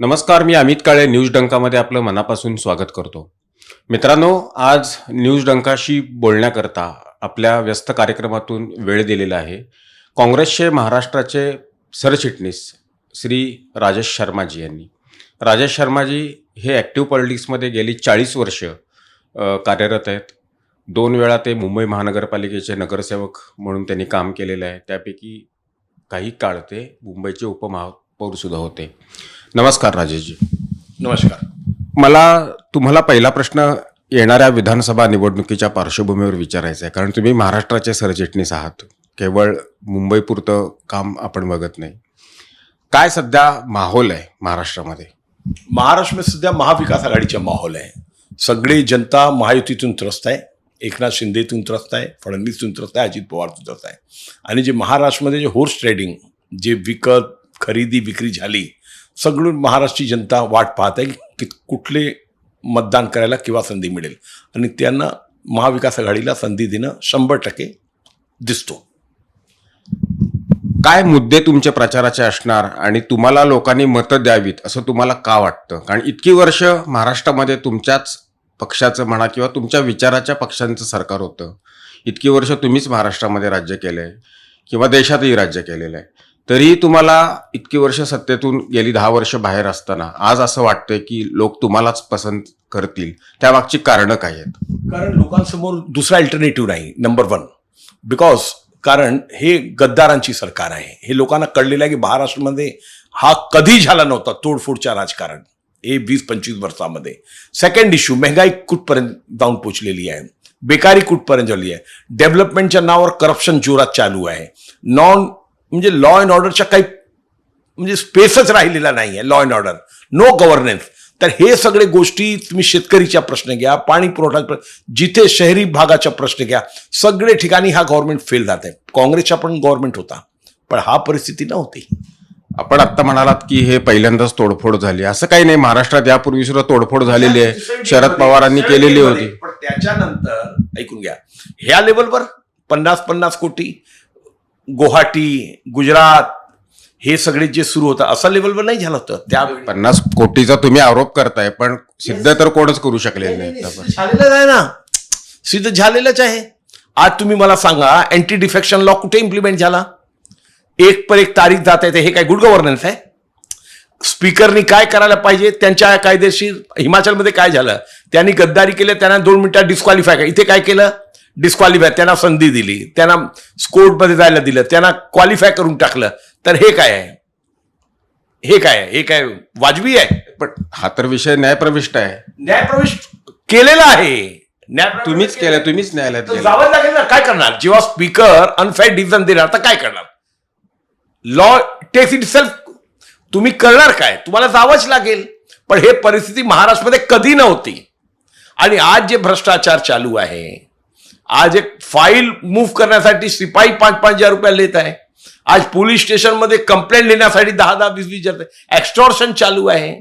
नमस्कार मी अमित काळे न्यूज डंकामध्ये आपलं मनापासून स्वागत करतो. मित्रांनो आज न्यूज डंकाशी बोलण्याकरता आपल्या व्यस्त कार्यक्रमातून वेळ दिलेला आहे. काँग्रेसचे महाराष्ट्राचे सरचिटणीस श्री राजेश शर्माजी यांनी. राजेश शर्माजी हे ॲक्टिव्ह पॉलिटिक्समध्ये गेली चाळीस वर्ष कार्यरत आहेत. दोन वेळा ते मुंबई महानगरपालिकेचे नगरसेवक म्हणून त्यांनी काम केलेलं आहे. त्यापैकी काही काळ ते मुंबईचे उपमहापौरसुद्धा होते. नमस्कार राजेशजी. नमस्कार. मला तुम्हाला पहिला प्रश्न येणाऱ्या विधानसभा निवडणुकीच्या पार्श्वभूमीवर विचारायचा आहे. कारण तुम्ही महाराष्ट्राचे सरचिटणीस आहात. केवळ मुंबईपुरतं काम आपण बघत नाही. काय सध्या माहोल आहे महाराष्ट्रामध्ये? महाराष्ट्र सध्या महाविकास आघाडीचा माहोल आहे. सगळी जनता महायुतीतून त्रस्त आहे. एकनाथ शिंदेतून त्रस्त आहे. फडणवीसतून त्रस्त आहे. अजित पवारतून त्रस्त आहे. आणि जे महाराष्ट्रामध्ये जे हॉर्स ट्रेडिंग जे विकत खरेदी विक्री झाली सगळं महाराष्ट्रीय जनता वाट पाहत आहे की कुठले मतदान करायला किंवा संधी मिळेल. आणि त्यांना महाविकास आघाडीला संधी देणं शंभर टक्के दिसतो. काय मुद्दे तुमच्या प्रचाराचे असणार आणि तुम्हाला लोकांनी मतं द्यावीत असं तुम्हाला का वाटतं? कारण इतकी वर्ष महाराष्ट्रामध्ये तुमच्याच पक्षाचं म्हणा किंवा तुमच्या विचाराच्या पक्षांचं सरकार होतं. इतकी वर्ष तुम्हीच महाराष्ट्रामध्ये राज्य केलं आहे किंवा देशातही राज्य केलेलं आहे. तरीही तुम्हाला इतकी वर्ष सत्तेतून गेली दहा वर्ष बाहेर असताना. आज असं वाटतंय की लोक तुम्हालाच पसंत करतील. त्यामागची कारणं काय आहेत? कारण लोकांसमोर दुसरा अल्टरनेटिव्ह नाही नंबर वन बिकॉज कारण हे गद्दारांची सरकार आहे. हे लोकांना कळलेलं आहे की महाराष्ट्रामध्ये हा कधी झाला नव्हता तोडफोडच्या राजकारण. हे वीस पंचवीस वर्षामध्ये. सेकंड इश्यू महंगाई कुठपर्यंत जाऊन पोचलेली आहे? बेकारी कुठपर्यंत झाली आहे? डेव्हलपमेंटच्या नावावर करप्शन जोरात चालू आहे. नॉन म्हणजे लॉ अँड ऑर्डरच्या काही म्हणजे स्पेसच राहिलेला नाही आहे law and order no governance तर हे सगळे गोष्टी तुम्ही शेतकरीच्या प्रश्न घ्या पाणी पुरवठा जिथे शहरी भागाचा प्रश्न घ्या सगळे ठिकाणी हा गव्हर्नमेंट फेल जात आहे काँग्रेसचा पण गव्हर्नमेंट होता पण हा परिस्थिती नव्हती. आपण आत्ता म्हणालात की हे पहिल्यांदाच तोडफोड झाली. असं काही नाही महाराष्ट्रात यापूर्वी सुद्धा तोडफोड झालेली आहे. शरद पवारांनी केलेली होती. पण त्याच्यानंतर ऐकून घ्या ह्या लेवलवर पन्नास पन्नास कोटी गुवाहाटी गुजरात हे सगळे जे सुरू होतं असं लेवलवर नाही झालं होतं. त्या पन्नास कोटीचा तुम्ही आरोप करताय पण सिद्ध तर कोणच करू शकलेले नाही. झालेलंच आहे ना. सिद्ध झालेलंच आहे. आज तुम्ही मला सांगा अँटी डिफेक्शन लॉ कुठे इम्प्लिमेंट झाला? एक पर एक तारीख जात आहे हे काय गुड गव्हर्नन्स आहे? स्पीकरनी काय करायला पाहिजे? त्यांच्या कायदेशीर हिमाचलमध्ये काय झालं? त्यांनी गद्दारी केलं त्यांना दोन मिनिटात डिस्क्वालिफाय केलं इथे काय केलं? डिस्क्वालिफाय त्यांना संधी दिली त्यांना स्कोर्टमध्ये जायला दिलं त्यांना क्वालिफाय करून टाकलं तर हे काय आहे? हे काय आहे? हे काय वाजवी आहे? पण हा तर विषय न्यायप्रविष्ट आहे. न्यायप्रवेश केलेला आहे. न्यायप्रवेश तुम्हीच केलं तुम्हीच न्यायालयात जावं लागेल ना. काय करणार? जेव्हा स्पीकर अनफेअर डिसिजन देणार तर काय करणार? लॉ टेक्स इट सेल्फ तुम्ही करणार काय? तुम्हाला जावंच लागेल. पण हे परिस्थिती महाराष्ट्रामध्ये कधी नव्हती. आणि आज जे भ्रष्टाचार चालू आहे आज एक फाईल मूव्ह करण्यासाठी शिपाई पाच पाच हजार रुपये लेत आहे. आज पोलीस स्टेशनमध्ये कंप्लेंट लिहिण्यासाठी दहा दहा वीस वीस हजार एक्स्टॉर्शन चालू आहे.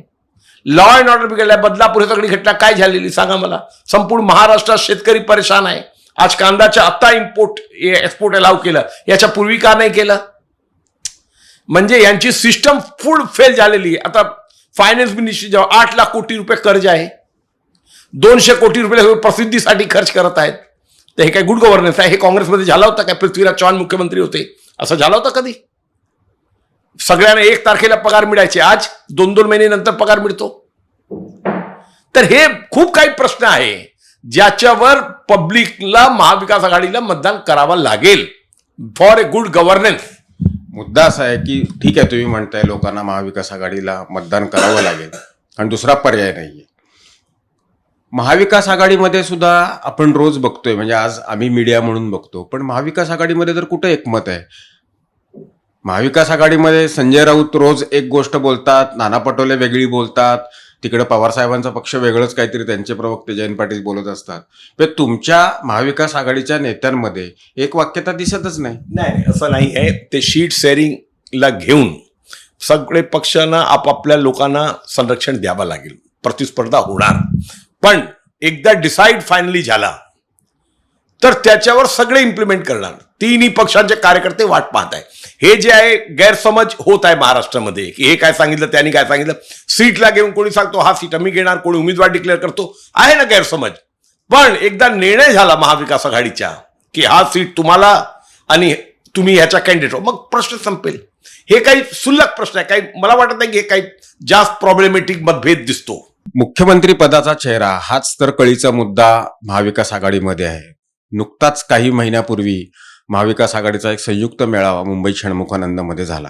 लॉ अँड ऑर्डर बिघडलाय बदलापूर हे सगळी घटना काय झालेली सांगा मला. संपूर्ण महाराष्ट्रात शेतकरी परेशान आहे. आज कांद्याच्या आत्ता इम्पोर्ट एक्सपोर्ट अलाव केलं. याच्या पूर्वी का नाही केलं? म्हणजे यांची सिस्टम फुल फेल झालेली आहे. आता फायनान्स मिनिस्ट्री जेव्हा आठ लाख कोटी रुपये कर्ज आहे. दोनशे कोटी रुपये प्रसिद्धीसाठी खर्च करत आहेत. तर हे काय गुड गव्हर्नन्स आहे? हे काँग्रेसमध्ये झाला होता काय? पृथ्वीराज चव्हाण मुख्यमंत्री होते. असं झाला होता कधी? सगळ्यांना एक तारखेला पगार मिळायचे. आज दोन दोन महिने नंतर पगार मिळतो. तर हे खूप काही प्रश्न आहे. ज्याच्यावर पब्लिकला महाविकास आघाडीला मतदान करावं लागेल. For a good governance. मुद्दा असा आहे की ठीक आहे तुम्ही म्हणताय लोकांना महाविकास आघाडीला मतदान करावं लागेल. आणि दुसरा पर्याय नाहीये. महाविकास आघाडीमध्ये सुद्धा आपण रोज बघतोय म्हणजे आज आम्ही मीडिया म्हणून बघतो पण महाविकास आघाडीमध्ये तर कुठं एकमत आहे? महाविकास आघाडीमध्ये संजय राऊत रोज एक गोष्ट बोलतात नाना पटोले वेगळी बोलतात तिकडे पवारसाहेबांचा पक्ष वेगळंच काहीतरी त्यांचे प्रवक्ते जयंत पाटील बोलत असतात. पण तुमच्या महाविकास आघाडीच्या नेत्यांमध्ये एक वाक्यता दिसतच नाही. नाही असं नाही आहे. ते शीट शेअरिंगला घेऊन सगळे पक्षांना आपापल्या लोकांना संरक्षण द्यावं लागेल. प्रतिस्पर्धा होणार. पण एकदा डिसाईड फायनली झाला तर त्याच्यावर सगळे इम्प्लिमेंट करणार. तिन्ही पक्षांचे कार्यकर्ते वाट पाहत आहे हे जे आहे गैरसमज होत आहे महाराष्ट्रामध्ये. की हे काय सांगितलं त्यांनी काय सांगितलं? सीटला घेऊन कोणी सांगतो हा सीट आम्ही घेणार कोणी उमेदवार डिक्लेअर करतो. आहे ना गैरसमज. पण एकदा निर्णय झाला महाविकास आघाडीच्या की हा सीट तुम्हाला आणि तुम्ही ह्याच्या कॅन्डिडेट मग प्रश्न संपेल. हे काही सुल्लक प्रश्न आहे. काही मला वाटत नाही की हे काही जास्त प्रॉब्लेमॅटिक मतभेद दिसतो. मुख्यमंत्री पदाचा चेहरा हाच तर कळीचा मुद्दा महाविकास आघाडीमध्ये आहे. नुकताच काही महिन्यापूर्वी महाविकास आघाडीचा एक संयुक्त मेळावा मुंबई षण्मुखानंदमध्ये झाला.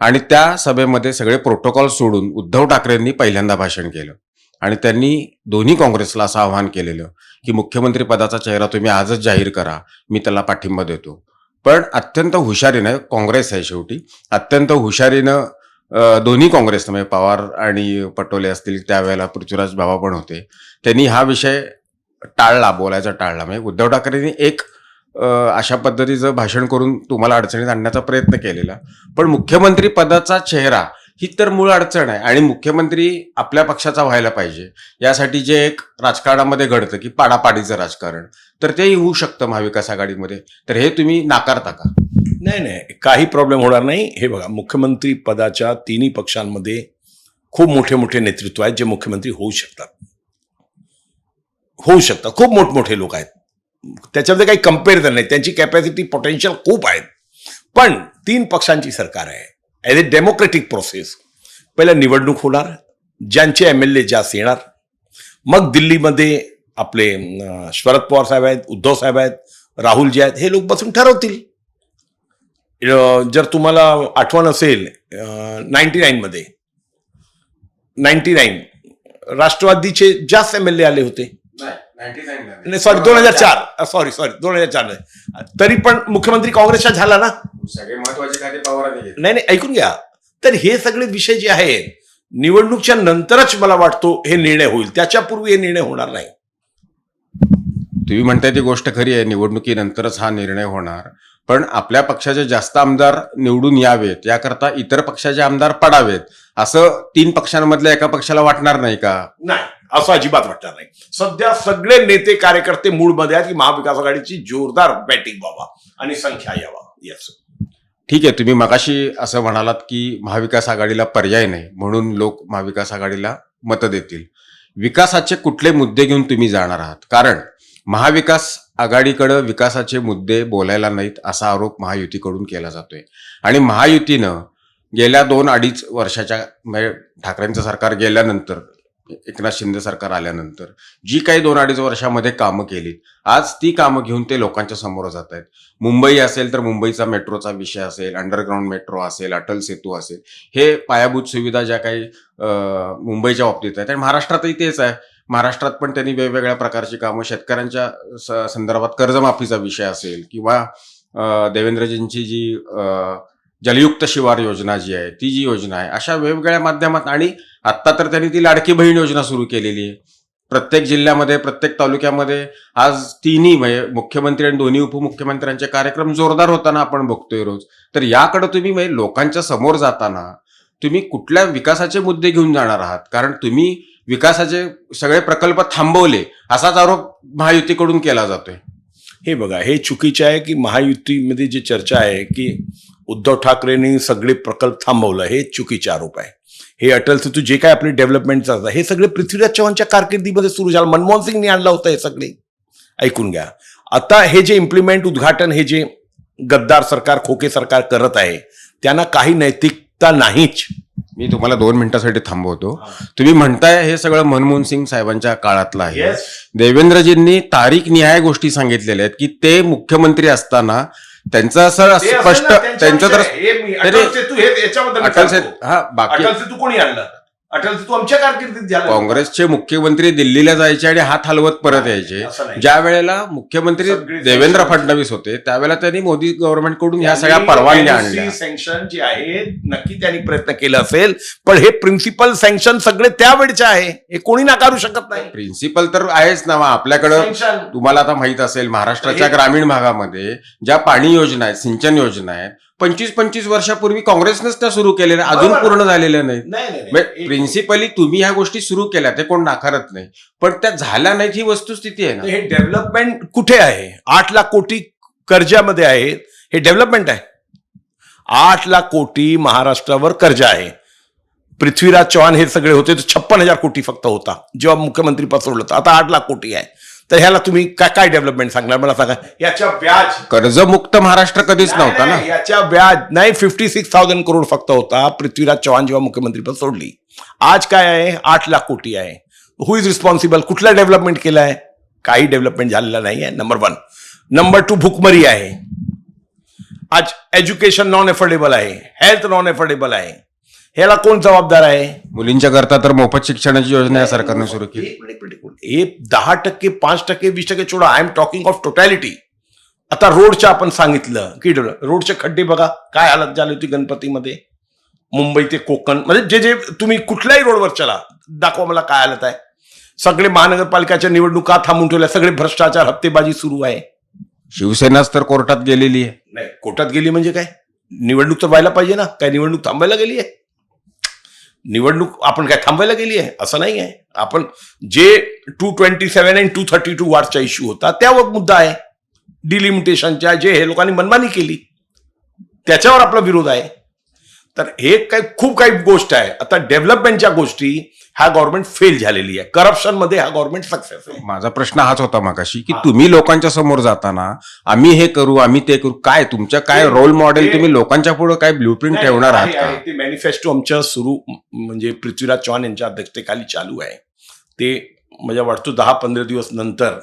आणि त्या सभेमध्ये सगळे प्रोटोकॉल सोडून उद्धव ठाकरेंनी पहिल्यांदा भाषण केलं. आणि त्यांनी दोन्ही काँग्रेसला असं आवाहन केलेलं की मुख्यमंत्री पदाचा चेहरा तुम्ही आजच जाहीर करा मी त्याला पाठिंबा देतो. पण अत्यंत हुशारीनं काँग्रेस आहे शेवटी अत्यंत हुशारीनं दोन्ही काँग्रेस म्हणजे पवार आणि पटोले असतील त्यावेळेला पृथ्वीराज बाबा पण होते. त्यांनी हा विषय टाळला बोलायचा टाळला. म्हणजे उद्धव ठाकरेंनी एक अशा पद्धतीचं भाषण करून तुम्हाला अडचणीत आणण्याचा प्रयत्न केलेला. पण मुख्यमंत्री पदाचा चेहरा ही तर मूळ अडचण आहे आणि मुख्यमंत्री आपल्या पक्षाचा व्हायला पाहिजे. यासाठी जे एक राजकारणामध्ये घडतं की पाडापाडीचं राजकारण. तर तेही होऊ शकतं महाविकास आघाडीमध्ये. तर हे तुम्ही नाकारता का? नाही नाही. काही प्रॉब्लेम होणार नाही. हे बघा मुख्यमंत्री पदाच्या तिन्ही पक्षांमध्ये खूप मोठे मोठे नेतृत्व आहेत जे मुख्यमंत्री होऊ शकतात. होऊ शकतात. खूप मोठमोठे लोक आहेत. त्याच्यामध्ये काही कम्पेरिझन नाही. त्यांची कॅपॅसिटी पोटेन्शियल खूप आहेत. पण तीन पक्षांची सरकार आहे. ॲज ए डेमोक्रेटिक प्रोसेस पहिला निवडणूक होणार. ज्यांचे एम एल ए जास्त येणार. मग दिल्लीमध्ये आपले शरद पवार साहेब आहेत उद्धव साहेब आहेत राहुल जे आहेत हे लोक बसून ठरवतील. जर तुम्हाला आठवण असेल नाईन्टी नाईनमध्ये नाईन्टी नाईन राष्ट्रवादीचे जास्त एम एल ए आले होते. नाही सॉरी दोन हजार चार. सॉरी सॉरी दोन हजार चार तरी पण मुख्यमंत्री काँग्रेसचा झाला ना? सगळे महत्त्वाचे नाही नाही ऐकून घ्या. तर हे सगळे विषय जे आहेत निवडणूकच्या नंतरच मला वाटतो हे निर्णय होईल. त्याच्यापूर्वी हे निर्णय होणार नाही. तुम्ही म्हणताय ती गोष्ट खरी आहे निवडणुकीनंतरच हा निर्णय होणार. पण आपल्या पक्षाचे जास्त आमदार निवडून यावेत याकरता इतर पक्षाचे आमदार पडावेत असं तीन पक्षांमधल्या एका पक्षाला वाटणार नाही का? नाही असं अजिबात वाटणार नाही. सध्या सगळे नेते कार्यकर्ते मूडमध्ये आहेत की महाविकास आघाडीची जोरदार बॅटिंग व्हावा आणि संख्या यावा येस ठीक आहे तुम्ही मगाशी असं म्हणालात की महाविकास आघाडीला पर्याय नाही म्हणून लोक महाविकास आघाडीला मतं देतील. विकासाचे कुठले मुद्दे घेऊन तुम्ही जाणार आहात? कारण महाविकास आघाडीकडं विकासाचे मुद्दे बोलायला नाहीत असा आरोप महायुतीकडून केला जातोय. आणि महायुतीनं गेल्या दोन अडीच वर्षाच्या म्हणजे ठाकरेंचं सरकार गेल्यानंतर एकनाथ शिंदे सरकार आल्यानंतर जी काही दोन अडीच वर्षामध्ये कामं केली आज ती कामं घेऊन ते लोकांच्या समोर जात आहेत. मुंबई असेल तर मुंबईचा मेट्रोचा विषय असेल अंडरग्राऊंड मेट्रो असेल अटल सेतू असेल हे पायाभूत सुविधा ज्या काही मुंबईच्या बाबतीत आहेत. आणि महाराष्ट्रातही तेच आहे. महाराष्ट्रात पण त्यांनी वेगवेगळ्या प्रकारची कामं शेतकऱ्यांच्या संदर्भात कर्जमाफीचा विषय असेल किंवा देवेंद्रजींची जी जलयुक्त शिवार योजना जी आहे ती जी योजना आहे अशा वेगवेगळ्या माध्यमात आणि आत्ता तर त्यांनी ती लाडकी बहीण योजना सुरू केलेली आहे. प्रत्येक जिल्ह्यामध्ये प्रत्येक तालुक्यामध्ये आज तिन्ही म्हणजे मुख्यमंत्री आणि दोन्ही उपमुख्यमंत्र्यांचे कार्यक्रम जोरदार होताना आपण बघतोय रोज. तर याकडे तुम्ही म्हणजे लोकांच्या समोर जाताना तुम्ही कुठल्या विकासाचे मुद्दे घेऊन जाणार आहात? कारण तुम्ही विकासाचे सगळे प्रकल्प थांबवले असाच आरोप महायुतीकडून केला जातोय. हे बघा हे चुकीचे आहे की महायुतीमध्ये जी चर्चा आहे की उद्धव ठाकरेंनी सगळे प्रकल्प थांबवलं हे चुकीचे आरोप आहे. हे अटल सेतू जे काय आपले डेव्हलपमेंट हे सगळे पृथ्वीराज चव्हाणच्या कारकिर्दीमध्ये सुरू झालं मनमोहन सिंगनी आणलं होतं हे सगळे. ऐकून घ्या. आता हे जे इम्प्लिमेंट उद्घाटन हे जे गद्दार सरकार खोके सरकार करत आहे त्यांना काही नैतिकता नाहीच. मी तुम्हाला दोन मिनिटासाठी थांबवतो. तुम्ही म्हणताय हे सगळं मनमोहन सिंग साहेबांच्या काळातलं आहे. देवेंद्रजींनी तारीख निहाय गोष्टी सांगितलेल्या आहेत की ते मुख्यमंत्री असताना त्यांचं असं ते स्पष्ट त्यांचं तर. हे अटल हे बाकी सेतू कोणी आणलं? अटल सेतू आमच्या कारकिर्दीत झालं. काँग्रेसचे मुख्यमंत्री दिल्लीला जायचे आणि हात हलवत परत यायचे. ज्या वेळेला मुख्यमंत्री देवेंद्र फडणवीस होते त्यावेळेला त्यांनी मोदी गव्हर्नमेंटकडून ह्या सगळ्या परवानग्या आणल्या. सँक्शन जे आहे नक्की त्यांनी प्रयत्न केला असेल पण हे प्रिन्सिपल सँक्शन सगळे त्यावेळचे आहे. हे कोणी नाकारू शकत नाही. प्रिन्सिपल तर आहेच ना आपल्याकडं तुम्हाला आता माहीत असेल महाराष्ट्राच्या ग्रामीण भागामध्ये ज्या पाणी योजना आहेत सिंचन योजना आहेत पंचवीस पंचवीस वर्षापूर्वी काँग्रेसनेच त्या सुरू केलेल्या अजून बरोबर. पूर्ण झालेल्या नाही. नाही, म्हणजे प्रिन्सिपली तुम्ही ह्या गोष्टी सुरू केल्या ते कोण नाकारत नाही. पण त्या झाल्या नाहीत ही वस्तुस्थिती आहे ना. हे डेव्हलपमेंट कुठे आहे? आठ लाख कोटी कर्जामध्ये आहे. हे डेव्हलपमेंट आहे. आठ लाख कोटी महाराष्ट्रावर कर्ज आहे. पृथ्वीराज चव्हाण हे सगळे होते तर छप्पन हजार कोटी फक्त होता जेव्हा मुख्यमंत्री सोडलं होतं. आता आठ लाख कोटी आहे. तर ह्याला तुम्ही काय काय डेव्हलपमेंट सांगणार? मला सांगा. याच्या व्याज. कर्जमुक्त महाराष्ट्र कधीच नव्हता ना? याच्या व्याज. नाही फिफ्टी सिक्स थाउजंड करोड फक्त होता. पृथ्वीराज चव्हाण जेव्हा मुख्यमंत्रीपद सोडली. आज काय आहे? आठ लाख कोटी आहे. हु इज रिस्पॉन्सिबल कुठला डेव्हलपमेंट केला आहे काही डेव्हलपमेंट झालेला नाही आहे. नंबर वन नंबर टू भुकमरी आहे. आज एज्युकेशन नॉन एफोर्डेबल आहे. हेल्थ नॉन एफोर्डेबल आहे. ह्याला कोण जबाबदार आहे? मुलींच्या करता तर मोफत शिक्षणाची योजना या सरकारने सुरू केली. हे दहा टक्के पाच टक्के वीस टक्के सोडा I am talking of totality आता रोडच्या आपण सांगितलं. की रोडचे खड्डे बघा. काय हालत झाली होती गणपतीमध्ये? मुंबई ते कोकण. म्हणजे जे जे तुम्ही कुठल्याही रोडवर चला दाखवा मला काय हालत आहे. सगळे महानगरपालिकाच्या निवडणुका थांबून ठेवल्या. सगळे भ्रष्टाचार हप्तेबाजी सुरू आहे. शिवसेनाच तर कोर्टात गेलेली आहे. नाही कोर्टात गेली म्हणजे काय? निवडणूक तर व्हायला पाहिजे ना. काय निवडणूक थांबायला गेली आहे? निवडणूक आपण काय थांबायला गेली आहे? असं नाही आहे. आपण जे two twenty seven and two thirty two वार्डचा issue होता त्यावर मुद्दा आहे. डिलिमिटेशनच्या जे हे लोकांनी मनमानी केली त्याच्यावर आपला विरोध आहे. तर हे काही खूप काही गोष्ट आहे. आता डेव्हलपमेंटच्या गोष्टी ह्या गव्हर्नमेंट फेल झालेली आहे. करप्शनमध्ये हा गव्हर्नमेंट सक्सेस आहे. माझा प्रश्न हाच होता मागाशी की हा. तुम्ही लोकांच्या समोर जाताना आम्ही हे करू आम्ही ते करू काय तुमच्या काय रोल मॉडेल तुम्ही लोकांच्या पुढे काय ब्ल्यूप्रिंट ठेवणार आहे, आहात आहे. का ते मॅनिफेस्टो आमच्या सुरू म्हणजे पृथ्वीराज चव्हाण यांच्या अध्यक्षतेखाली चालू आहे. ते म्हणजे वाटतो दहा पंधरा दिवस नंतर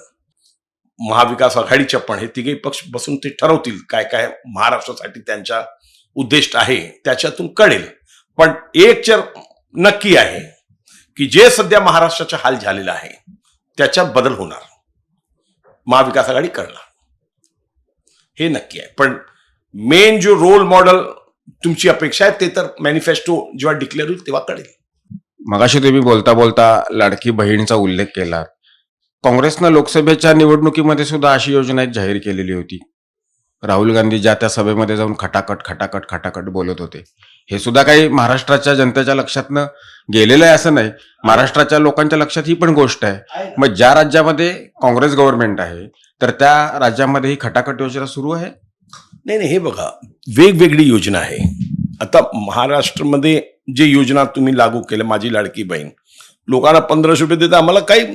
महाविकास आघाडीच्या पण हे तिघे पक्ष बसून ते ठरवतील काय काय महाराष्ट्रासाठी त्यांच्या उद्दिष्ट आहे त्याच्यातून कळेल. पण एक चर नक्की आहे की जे सध्या महाराष्ट्राचा हाल झालेला आहे त्याच्यात बदल होणार. महाविकास आघाडी करणार. हे नक्की आहे. पण मेन जो रोल मॉडेल तुमची अपेक्षा आहे ते तर मॅनिफेस्टो जेव्हा डिक्लेअर होईल तेव्हा कळेल. मगाशी तुम्ही बोलता बोलता लाडकी बहिणीचा उल्लेख केला. काँग्रेसनं लोकसभेच्या निवडणुकीमध्ये सुद्धा अशी योजना एक जाहीर केलेली होती. राहुल गांधी ज्या त्या सभेमध्ये जाऊन खटाखट खटाखट खटाखट बोलत होते. हे सुद्धा काही महाराष्ट्राच्या जनतेच्या लक्षातनं गेलेलं आहे असं नाही. महाराष्ट्राच्या लोकांच्या लक्षात ही पण गोष्ट आहे. मग ज्या राज्यामध्ये काँग्रेस गव्हर्नमेंट आहे तर त्या राज्यामध्ये ही खटाखट योजना सुरू आहे? नाही नाही हे बघा वेगवेगळी योजना आहे. आता महाराष्ट्रामध्ये जे योजना तुम्ही लागू केल्या माझी लाडकी बहीण लोकांना पंधराशे रुपये देता आम्हाला काही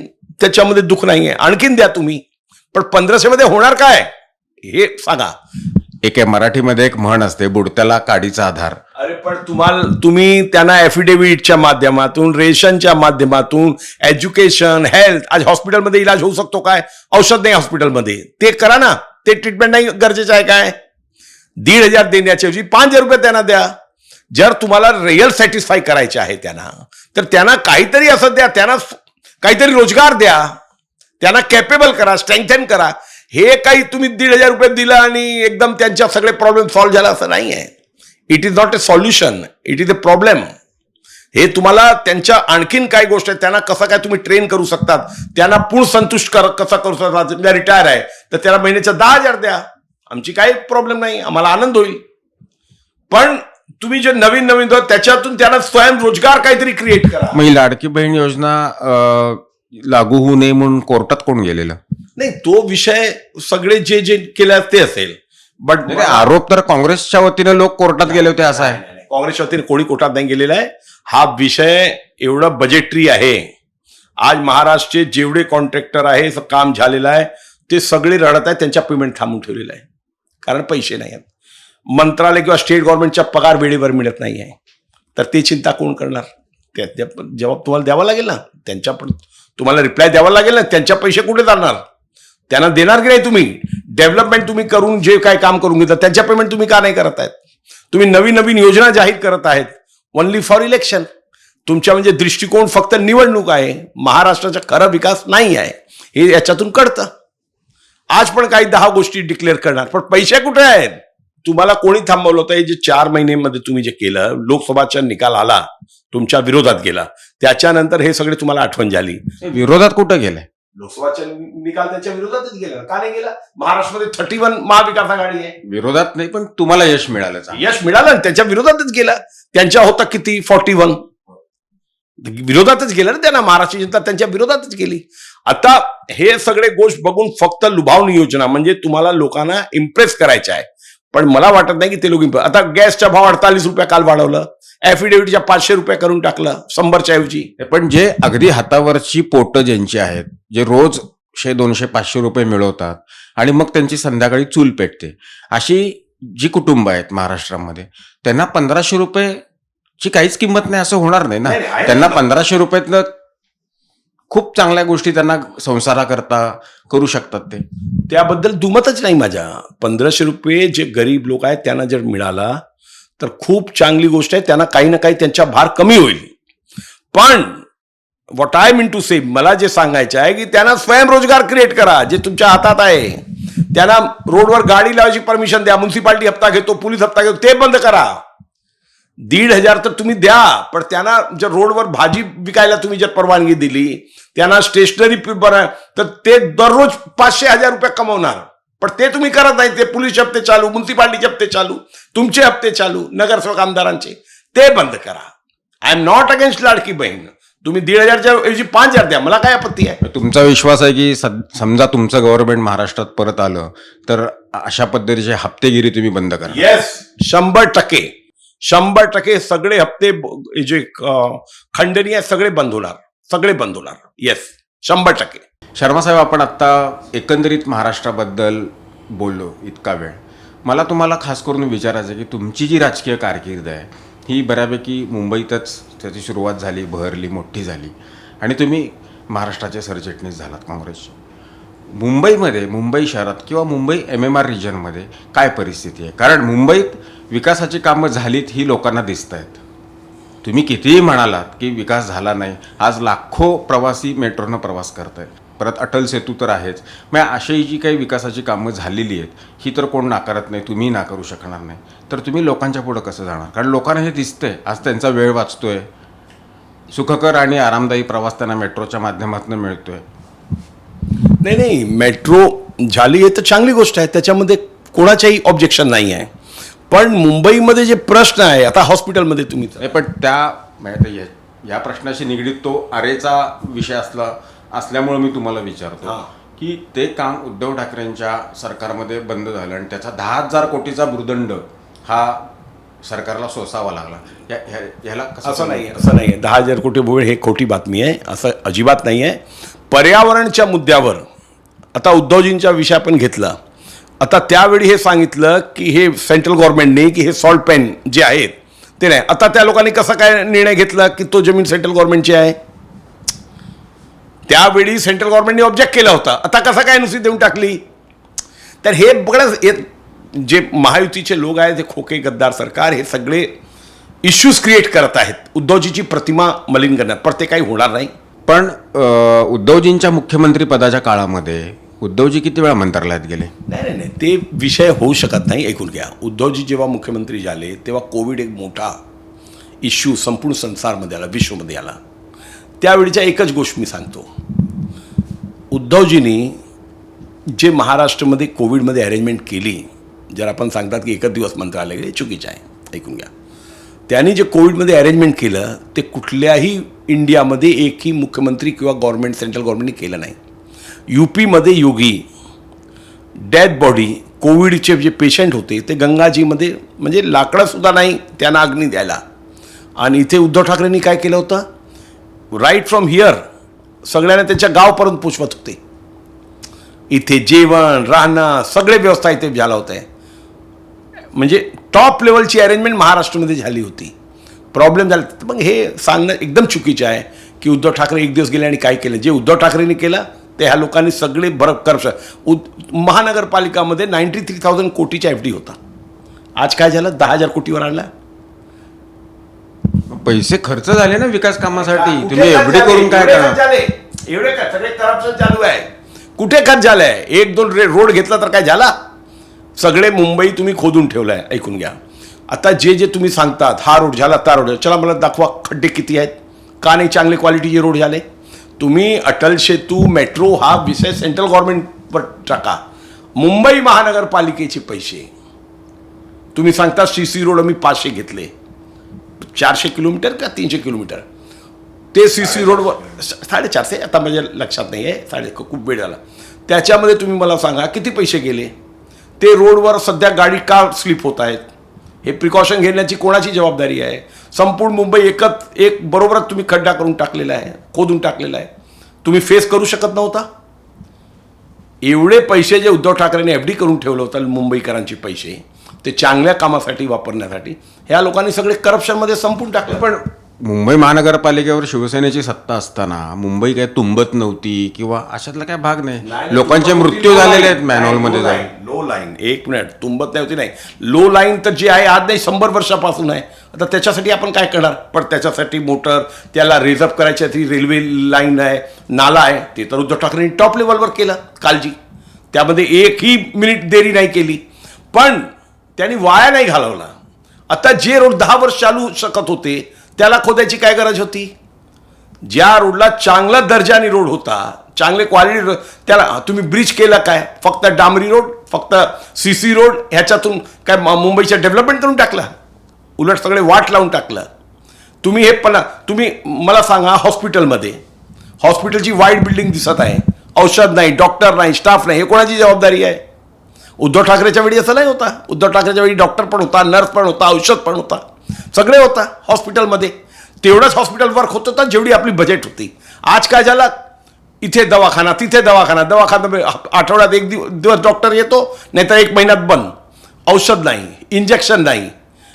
त्याच्यामध्ये दुःख नाही आहे आणखीन द्या तुम्ही. पण पंधराशे मध्ये होणार काय? हे सांगा. एक आहे मराठीमध्ये एक म्हण असते बुडत्याला काडीचा आधार. अरे पण तुम्हाला तुम्ही त्यांना एफिडेव्हिटच्या माध्यमातून रेशनच्या माध्यमातून एज्युकेशन हेल्थ आज हॉस्पिटलमध्ये इलाज होऊ शकतो काय? औषध नाही हॉस्पिटलमध्ये ते करा ना. ते ट्रीटमेंट नाही गरजेचं आहे काय? दीड हजार देण्याच्या ऐवजी पाच हजार रुपये त्यांना द्या. जर तुम्हाला रिअल सॅटिस्फाय करायचे आहे त्यांना तर त्यांना काहीतरी असं द्या. त्यांना काहीतरी रोजगार द्या. त्यांना कॅपेबल करा स्ट्रेंथन करा. हे काही तुम्ही दीड हजार रुपये दिलं आणि एकदम त्यांच्या सगळे प्रॉब्लेम सॉल्व्ह झाला असं नाही आहे it is not a solution it is a problem हे तुम्हाला त्यांच्या आणखीन काय गोष्ट आहे त्यांना कसं काय तुम्ही ट्रेन करू शकतात त्यांना पूर्ण संतुष्ट कर कसा करू शकतात रिटायर आहे तर त्याला महिन्याच्या दहा हजार द्या. आमची काही प्रॉब्लेम नाही आम्हाला आनंद होईल. पण तुम्ही जे नवीन नवीन त्याच्यातून त्यांना स्वयंरोजगार काहीतरी क्रिएट करा. मग ही लाडकी बहीण योजना लागू होऊ नये म्हणून कोर्टात कोण गेलेलं? नाही तो विषय सगळे जे जे केलं ते असेल. बट आरोप तर काँग्रेसच्या वतीने लोक कोर्टात गेले होते असा आहे. काँग्रेसच्या वतीने कोणी कोर्टात नाही गेलेला आहे. हा विषय एवढा बजेटरी आहे. आज महाराष्ट्रचे जेवढे कॉन्ट्रॅक्टर आहे काम झालेलं आहे ते सगळे रडत आहेत त्यांच्या पेमेंट थांबून ठेवलेलं आहे. कारण पैसे नाही आहेत. मंत्रालय किंवा स्टेट गव्हर्नमेंटच्या पगार वेळेवर मिळत नाही आहे. तर ते चिंता कोण करणार? त्या जबाब तुम्हाला द्यावा लागेल ना. त्यांच्या पण तुम्हाला रिप्लाय द्यावा लागेल ना त्यांच्या पैसे कुठे जाणार? त्यांना देणार की नाही तुम्ही? डेव्हलपमेंट तुम्ही करून जे काय काम करून घेतात त्यांच्या पेमेंट तुम्ही का नाही करत आहेत? तुम्ही नवीन नवीन योजना जाहीर करत आहेत. ओनली फॉर इलेक्शन तुमच्या म्हणजे दृष्टिकोन फक्त निवडणूक आहे. महाराष्ट्राचा खरा विकास नाही आहे. हे याच्यातून कळतं. आज पण काही दहा गोष्टी डिक्लेअर करणार पण पैसे कुठे आहेत? तुम्हाला कोणी थांबवलं होतं? हे जे चार महिन्यामध्ये तुम्ही जे केलं लोकसभाचा निकाल आला तुमच्या विरोधात गेला. त्याच्यानंतर हे सगळे तुम्हाला आठवण झाली. विरोधात कुठं गेलंय लोकसभाचा निकाल त्याच्या विरोधातच गेला. का नाही गेला? महाराष्ट्रामध्ये थर्टी वन महाविकास आघाडी आहे. विरोधात नाही पण तुम्हाला यश मिळालं. यश मिळालं त्यांच्या विरोधातच गेला. त्यांच्या होता किती? फॉर्टी वन विरोधातच गेलं ना त्यांना महाराष्ट्र जनता त्यांच्या विरोधातच गेली. आता हे सगळे गोष्ट बघून फक्त लुभावणी योजना म्हणजे तुम्हाला लोकांना इम्प्रेस करायचं आहे. पण मला वाटत नाही की ते लोक आता गॅसचा भाव अडतालीस रुपया काल वाढवलं. ॲफिडेव्हिटच्या पाचशे रुपये करून टाकलं शंभरच्या ऐवजी. पण जे अगदी हातावरची पोटं ज्यांची आहेत जे रोज शे दोनशे पाचशे रुपये मिळवतात आणि मग त्यांची संध्याकाळी चूल पेटते अशी जी कुटुंब आहेत महाराष्ट्रामध्ये त्यांना पंधराशे रुपयेची काहीच किंमत नाही असं होणार नाही ना? त्यांना. पंधराशे रुपयातनं खूप चांगल्या गोष्टी त्यांना संसाराकरता करू शकतात ते. त्याबद्दल दुमतच नाही माझ्या. पंधराशे रुपये जे गरीब लोक आहेत त्यांना जर मिळाला तर खूप चांगली गोष्ट आहे. त्यांना काही ना काही त्यांचा भार कमी होईल. पण what I mean to say मला जे सांगायचं आहे की त्यांना स्वयंरोजगार क्रिएट करा जे तुमच्या हातात आहे. त्यांना रोडवर गाडी लावायची परमिशन द्या म्युन्सिपाल्टी हप्ता घेतो पोलीस हप्ता घेतो ते बंद करा. दीड हजार तर तुम्ही द्या पण त्यांना जर रोडवर भाजी विकायला तुम्ही जर परवानगी दिली त्यांना स्टेशनरी बना तर ते दररोज पाचशे हजार रुपये कमवणार. पण ते तुम्ही करत नाही ते पोलीस हप्ते चालू म्युन्सिपाल्टीचे हप्ते चालू तुमचे हप्ते चालू नगरसेवक आमदारांचे. ते बंद करा. I am not against Ladki Bahin. तुम्ही दीड हजारच्या ऐवजी पाच हजार द्या मला काय आपत्ती आहे? तुमचा विश्वास आहे की समजा तुमचं गव्हर्नमेंट महाराष्ट्रात परत आलं तर अशा पद्धतीचे हप्तेगिरी तुम्ही बंद करा. येस शंभर टक्के. शंभर टक्के सगळे हप्ते जे आहे सगळे बंद होणार. सगळे बंद होणार. येस शंभर टक्के. शर्मासाहेब आपण आत्ता एकंदरीत महाराष्ट्राबद्दल बोललो इतका वेळ. मला तुम्हाला खास करून विचारायचं आहे की तुमची जी राजकीय कारकीर्द आहे ही बऱ्यापैकी मुंबईतच त्याची सुरुवात झाली बहरली मोठी झाली. आणि तुम्ही महाराष्ट्राचे सरचिटणीस झालात काँग्रेसचे. मुंबईमध्ये मुंबई शहरात किंवा मुंबई एम एम आर रिजनमध्ये काय परिस्थिती आहे? कारण मुंबईत विकासाची कामं झालीत ही लोकांना दिसत आहेत तुम्ही कितीही म्हणालात की विकास झाला नाही आज लाखो प्रवासी मेट्रोनं प्रवास करत आहेत परत अटल सेतू तर आहेच. मग अशी जी काही विकासाची कामं झालेली आहेत ही तर कोण नाकारत नाही तुम्ही नाकारू शकणार नाही. तर तुम्ही लोकांच्या पुढं कसं जाणार? कारण लोकांना हे दिसतंय आज त्यांचा वेळ वाचतोय. सुखकर आणि आरामदायी प्रवास त्यांना मेट्रोच्या माध्यमातून मिळतोय. नाही नाही मेट्रो झाली आहे तर चांगली गोष्ट आहे त्याच्यामध्ये कोणाच्याही ऑब्जेक्शन नाही आहे. पण मुंबईमध्ये जे प्रश्न आहे आता हॉस्पिटलमध्ये तुम्ही पण त्या म्हणजे या प्रश्नाशी निगडीत तो आरेचा विषय असला असल्यामुळे मी तुम्हाला विचारतो. की ते काम उद्धव ठाकरेंच्या सरकारमध्ये बंद झालं आणि त्याचा दहा हजार कोटीचा भूर्दंड हा सरकारला सोसावा लागला. ह्याला असं नाही असं नाही आहे दहा हजार कोटी भूळ हे खोटी बातमी आहे असं अजिबात नाही आहे पर्यावरणच्या मुद्द्यावर आता उद्धवजींचा विषय आपण घेतला. आता त्यावेळी हे सांगितलं की हे सेंट्रल गव्हर्नमेंटने की हे सॉल्ट पेन जे आहेत ते नाही. आता त्या लोकांनी कसा काय निर्णय घेतला की तो जमीन सेंट्रल गव्हर्नमेंटची आहे? त्यावेळी सेंट्रल गव्हर्नमेंटने ऑब्जेक्ट केला होता. आता कसा काय नुसती देऊन टाकली? तर हे बघणं हे जे महायुतीचे लोक आहेत हे खोके गद्दार सरकार हे सगळे इश्यूज क्रिएट करत आहेत. उद्धवजीची प्रतिमा मलिन करण्यात. पण ते काही होणार नाही. पण उद्धवजींच्या मुख्यमंत्री पदाच्या काळामध्ये उद्धवजी किती वेळा मंत्रालयात गेले? नाही नाही नाही. ते विषय होऊ शकत नाही. ऐकून घ्या. उद्धवजी जेव्हा मुख्यमंत्री झाले तेव्हा कोविड एक मोठा इश्यू संपूर्ण संसारमध्ये आला विश्वमध्ये आला. त्यावेळीच्या एकच गोष्ट मी सांगतो. उद्धवजींनी जे महाराष्ट्रामध्ये कोविडमध्ये अरेंजमेंट केली जर आपण सांगतात की एकच दिवस मंत्रालय गेले चुकीचं आहे ऐकून घ्या. त्यांनी जे कोविडमध्ये अरेंजमेंट केलं ते कुठल्याही इंडियामध्ये एकही मुख्यमंत्री किंवा गव्हर्नमेंट सेंट्रल गव्हर्नमेंटने केलं नाही. यू पीमध्ये योगी डेड बॉडी कोविडचे जे पेशंट होते ते गंगाजीमध्ये म्हणजे लाकडंसुद्धा नाही त्यांना अग्नी द्यायला. आणि इथे उद्धव ठाकरेंनी काय केलं होतं? राईट फ्रॉम हिअर सगळ्यांना त्यांच्या गावपर्यंत पोचवत होते. इथे जेवण राहणं सगळे व्यवस्था इथे झाला होतं. आहे म्हणजे टॉप लेवलची अरेंजमेंट महाराष्ट्रामध्ये झाली होती. प्रॉब्लेम झाला. तर मग हे सांगणं एकदम चुकीचं आहे की उद्धव ठाकरे एक दिवस गेले आणि काय केलं? जे उद्धव ठाकरेंनी केलं ते ह्या लोकांनी सगळे बरं कर उद महानगरपालिकामध्ये नाईन्टी थ्री थाउजंड कोटीचा एफ डी होता. आज काय झालं? दहा हजार कोटीवर आणला. पैसे खर्च झाले ना विकास कामासाठी? कुठे तुम्ही खर्च झाले? करून काय एवढे खर्च करणार झाले. एवढे काय सगळे करप्शन चालू आहे. कुठे खर्च झालंय एक दोन रे रोड घेतला तर काय झाला? सगळे मुंबई तुम्ही खोदून ठेवलाय ऐकून घ्या. आता जे जे तुम्ही सांगतात हा रोड झाला त्या रोड. चला मला दाखवा खड्डे किती आहेत. का नाही चांगले क्वालिटीचे रोड झाले? तुम्ही अटल सेतू मेट्रो हा विषय सेंट्रल गव्हर्नमेंटवर टाका. मुंबई महानगरपालिकेचे पैसे. तुम्ही सांगता सी सी रोड मी पाचशे घेतले. चारशे किलोमीटर का तीनशे किलोमीटर? ते सी सी रोडवर साडेचारशे आता माझ्या लक्षात नाही आहे. साडे खूप वेळ झाला. त्याच्यामध्ये तुम्ही मला सांगा किती पैसे गेले? ते रोडवर सध्या गाडी का स्लिप होत आहेत? हे प्रिकॉशन घेण्याची कोणाची जबाबदारी आहे? संपूर्ण मुंबई एकच एक बरोबरच तुम्ही खड्डा करून टाकलेला आहे खोदून टाकलेला आहे. तुम्ही फेस करू शकत नव्हता? एवढे पैसे जे उद्धव ठाकरेंनी एफ डी करून ठेवलं होतं मुंबईकरांचे पैसे ते चांगल्या कामासाठी वापरण्यासाठी. ह्या लोकांनी सगळे करप्शनमध्ये संपून टाकलं. पण मुंबई महानगरपालिकेवर शिवसेनेची सत्ता असताना मुंबई काय तुंबत नव्हती किंवा अशातला काय भाग नाही. लोकांचे मृत्यू झालेले आहेत मॅनहॉलमध्ये जाऊन. लो लाईन एक मिनिट तुंबत नाही होती नाही. लो लाईन तर जी आहे आज नाही शंभर वर्षापासून आहे. आता त्याच्यासाठी आपण काय करणार? पण त्याच्यासाठी मोटर त्याला रिझर्व करायच्यासाठी रेल्वे लाईन आहे नाला आहे ते तर उद्धव ठाकरेंनी टॉप लेवलवर केलं काळजी त्यामध्ये एकही मिनिट देरी नाही केली. पण त्यांनी वाया नाही घालवला. आता जे रोड दहा वर्ष चालू शकत होते त्याला खोदायची काय गरज होती? ज्या रोडला चांगला दर्जाने रोड होता चांगले क्वालिटी त्याला तुम्ही ब्रिज केला काय? फक्त डांबरी रोड फक्त सी सी रोड ह्याच्यातून काय म- मुंबईच्या डेव्हलपमेंट करून टाकला? उलट सगळे वाट लावून टाकलं. तुम्ही हे पण तुम्ही मला सांगा हॉस्पिटलमध्ये हॉस्पिटलची वाईट बिल्डिंग दिसत आहे. औषध नाही डॉक्टर नाही स्टाफ नाही हे कोणाची जबाबदारी आहे? उद्धव ठाकरेच्या वेळी असं नाही होता. उद्धव ठाकरेच्या वेळी डॉक्टर पण होता नर्स पण होता औषध पण होता. सगळे होता हॉस्पिटलमध्ये तेवढंच हॉस्पिटल वर्क होत होता जेवढी आपली बजेट होती. आज काय झालं? इथे दवाखाना तिथे दवाखाना. दवाखाना आठवड्यात एक दिव दिवस डॉक्टर येतो नाहीतर एक महिन्यात बंद. औषध नाही इंजेक्शन नाही.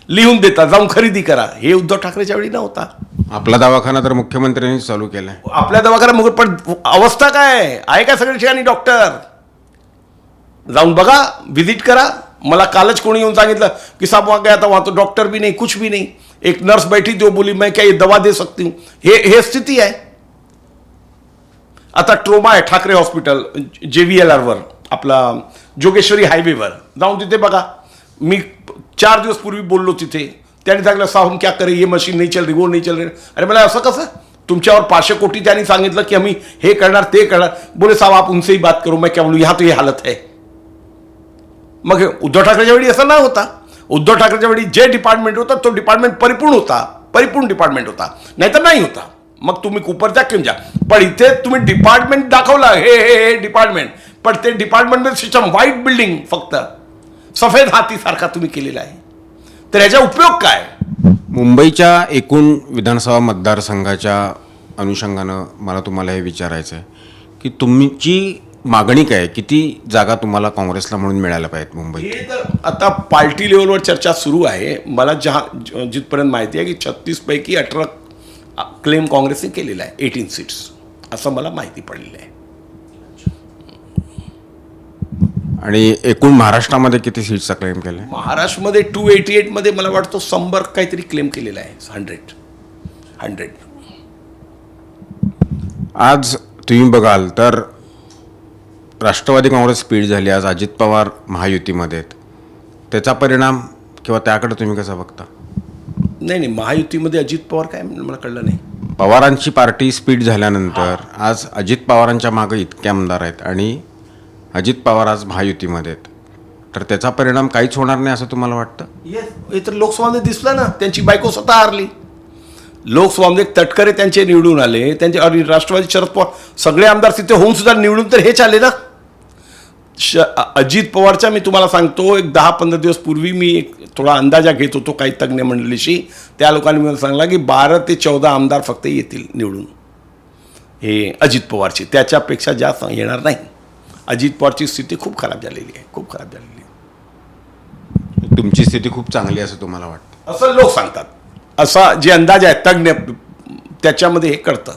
लिहून देता जाऊन खरेदी करा. हे उद्धव ठाकरेच्या वेळी नव्हता. आपला दवाखाना तर मुख्यमंत्र्यांनीच चालू केलाय. आपल्या दवाखाना मग पण अवस्था काय? आहे? आहे का सगळ्या ठिकाणी डॉक्टर जाऊन बघा व्हिजिट करा. मला कालच कोणी येऊन सांगितलं की साहब वहाँ गया था वहाँ तो डॉक्टर भी नहीं कुछ भी नहीं. एक नर्स बैठी जो बोली मैं क्या ये दवा दे सकती हूँ? हे हे स्थिती आहे. आता ट्रोमा आहे ठाकरे हॉस्पिटल जे व्ही एल आरवर आपला जोगेश्वरी हायवेवर जाऊन तिथे बघा. मी चार दिवस पूर्वी बोललो तिथे. त्यांनी सांगितलं साहब क्या करे ये मशीन नाही चल रही वो नाही चल रही. अरे मला असं कसं? तुमच्यावर पाचशे कोटी त्यांनी सांगितलं की आम्ही हे करणार ते करणार. बोले साहब आप उनसे ही बात करू मैं क्या बोलू? यहाँ तो ये हालत है. मग हे उद्धव ठाकरेच्या वेळी असं नाही होता. उद्धव ठाकरेच्या वेळी जे डिपार्टमेंट होता तो डिपार्टमेंट परिपूर्ण होता. परिपूर्ण डिपार्टमेंट होता. नाहीतर नाही होता. मग तुम्ही कुपरच्या किंवा जा पण इथे तुम्ही डिपार्टमेंट दाखवला हे हे हे डिपार्टमेंट पण ते डिपार्टमेंट सिस्टम व्हाईट बिल्डिंग फक्त. सफेद हातीसारखा तुम्ही केलेला आहे. तर याचा उपयोग काय? मुंबईच्या एकूण विधानसभा मतदारसंघाच्या अनुषंगानं मला तुम्हाला हे विचारायचं आहे की तुमची मागणी काय आहे? किती जागा तुम्हाला काँग्रेसला म्हणून मिळायला पाहिजेत मुंबईत? हे तर आता पार्टी लेवलवर चर्चा सुरू आहे. मला जहा जिथपर्यंत माहिती आहे की छत्तीस पैकी अठरा क्लेम काँग्रेसने केलेला आहे एटीन सीट्स असं मला माहिती पडलेलं आहे. आणि एकूण महाराष्ट्रामध्ये किती सीट्सचा क्लेम केलाय? महाराष्ट्रामध्ये टू एटी एटमध्ये मला वाटतं शंभर काहीतरी क्लेम केलेला आहे हंड्रेड हंड्रेड आज तुम्ही बघाल तर राष्ट्रवादी काँग्रेस स्पीड झाली आज अजित पवार महायुतीमध्ये आहेत. त्याचा परिणाम किंवा त्याकडे तुम्ही कसा बघता? नाही नाही महायुतीमध्ये अजित पवार काय मला कळलं नाही. पवारांची पार्टी स्पीड झाल्यानंतर आज अजित पवारांच्या मागे इतके आमदार आहेत आणि अजित पवार आज महायुतीमध्ये आहेत. तर त्याचा परिणाम काहीच होणार नाही असं तुम्हाला वाटतं? येस हे तर लोकसभामध्ये दिसलं ना त्यांची बायको स्वतः हारली. लोकसभामध्ये तटकरे त्यांचे निवडून आले त्यांचे आणि राष्ट्रवादी शरद पवार सगळे आमदार तिथे होऊन सुद्धा निवडून तर हेच आले ना. श अजित पवारचा मी तुम्हाला सांगतो एक दहा पंधरा दिवस पूर्वी मी एक थोडा अंदाजा घेत होतो काही तज्ज्ञ मंडळीशी. त्या लोकांनी मला सांगला की बारा ते चौदा आमदार फक्त येतील निवडून. हे अजित पवारचे. त्याच्यापेक्षा जास्त येणार नाही. अजित पवारची स्थिती खूप खराब झालेली आहे. खूप खराब झालेली आहे. तुमची स्थिती खूप चांगली आहे असं तुम्हाला वाटतं? असं लोक सांगतात. असा जे अंदाज आहे तज्ज्ञ त्याच्यामध्ये हे कळतं.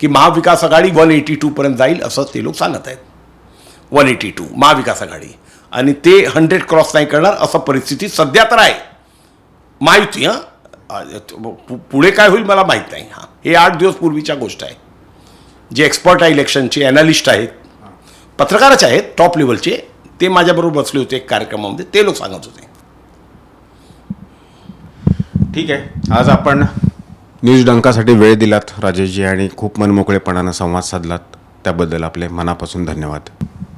की महाविकास आघाडी वन एटी टूपर्यंत जाईल असं ते लोक सांगत आहेत. One eighty two Mahavikas Aghadi. आणि ते हंड्रेड क्रॉस नाही करणार असं परिस्थिती सध्या तर आहे. माहिती हां? पुढे काय होईल मला माहीत नाही. हां हे आठ दिवस पूर्वीच्या गोष्ट आहे. जे एक्सपर्ट आहे इलेक्शनचे ॲनालिस्ट आहेत. पत्रकारच आहेत टॉप लेवलचे ते माझ्याबरोबर बसले होते एक कार्यक्रमामध्ये. ते लोक सांगत होते. ठीक आहे. आज आपण न्यूज डंकासाठी वेळ दिलात राजेशजी आणि खूप मनमोकळेपणानं संवाद साधलात. त्याबद्दल आपले मनापासून धन्यवाद.